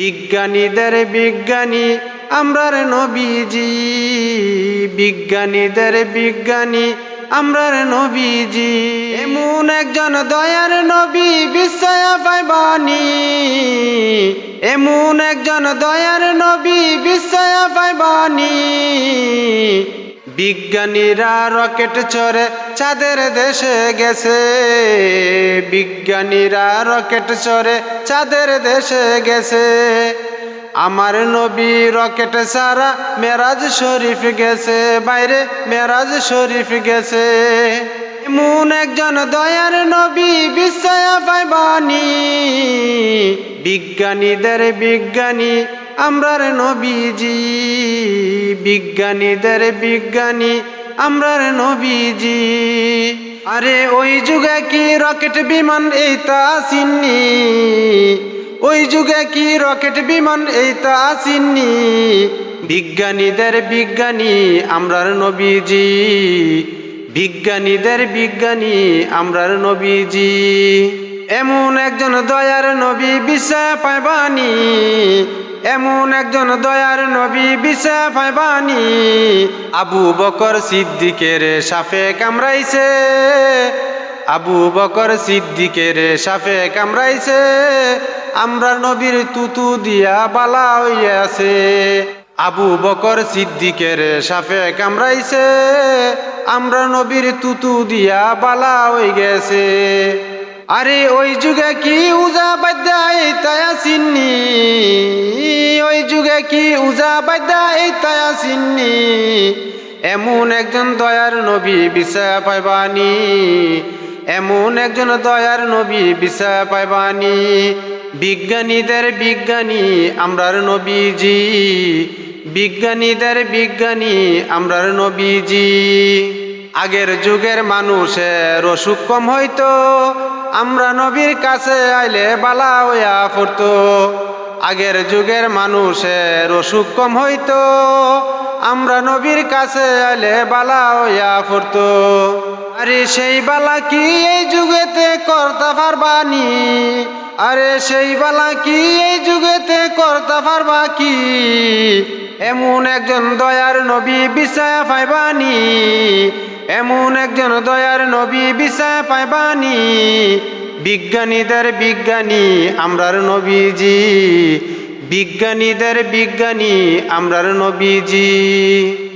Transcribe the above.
বিজ্ঞানীদের বিজ্ঞানী, আমরার নবীজি। বিজ্ঞানীদের বিজ্ঞানী, আমরার নবীজি। এমন একজন দয়ার নবী বিস্ময় পাইবানি এমন একজন দয়ার নবী বিস্ময় পাইবানি বিজ্ঞানীরা রকেট চড়ে চাঁদের দেশে গেছে। বিজ্ঞানীরা রকেট চড়ে চাঁদের দেশে গেছে। আমার নবী রকেট সারা মেরাজ শরীফ গেছে, বাইরে মেরাজ শরীফ গেছে। এমন একজন দয়ার নবী বিস্ময় পাইবানি। বিজ্ঞানীদের বিজ্ঞানী আমরার নবীজি। বিজ্ঞানীদের বিজ্ঞানী, আমরার নবীজি। আরে ওই যুগে কি রকেট বিমান এই তা চিন্নি ওই যুগে কি রকেট বিমান এই তা চিন্নি বিজ্ঞানীদের বিজ্ঞানী, আমরার নবীজি। বিজ্ঞানীদের বিজ্ঞানী, আমরার নবীজি। এমন একজন দয়ার নবী বিশ্বাস পাইবানি, এমন একজন দয়ার নবী বিশ্বাস পাইবানি। আবু বকর সিদ্দিকের সাফে কামড়াইছে, আবু বকর সিদ্দিকের সাফে কামড়াইছে, আমরা নবীর তুতু দিয়া বালা হইয়াছে আবু বকর সিদ্দিকের সাফে কামড়াইছে, আমরা নবীর তুতু দিয়া বালা হয়ে গেছে। আরে ওই যুগে কি উজা বাদ্যা এই তায়া চিন্নি ওই যুগে কি উজা বাদ্যা এই তায়া চিন্নি এমন একজন দয়ার নবী বিষয় পাইবানি। এমন একজন দয়ার নবী বিষয় পাইবানি। বিজ্ঞানীদের বিজ্ঞানী আমরার নবীজি। বিজ্ঞানীদের বিজ্ঞানী আমরার নবীজি। আগের যুগের মানুষের অসুখ কম হইতো আমরা নবীর কাছে আইলে বালা হইয়া পড়তো আগের যুগের মানুষের অসুখ কম হইতো। আমরা নবীর কাছে আইলে বালা হইয়া পড়তো আরে সেই বালা কি এই যুগেতে করতে পারবানি আরে সেই বালা কি এই যুগেতে করতে পারবা কি এমন একজন দয়ার নবী বিষয় পাইবানি এমন একজন দয়ার নবী বিষা পাইবানি। বিজ্ঞানীদের বিজ্ঞানী আমরার নবীজি। বিজ্ঞানীদের বিজ্ঞানী আমরার নবীজি।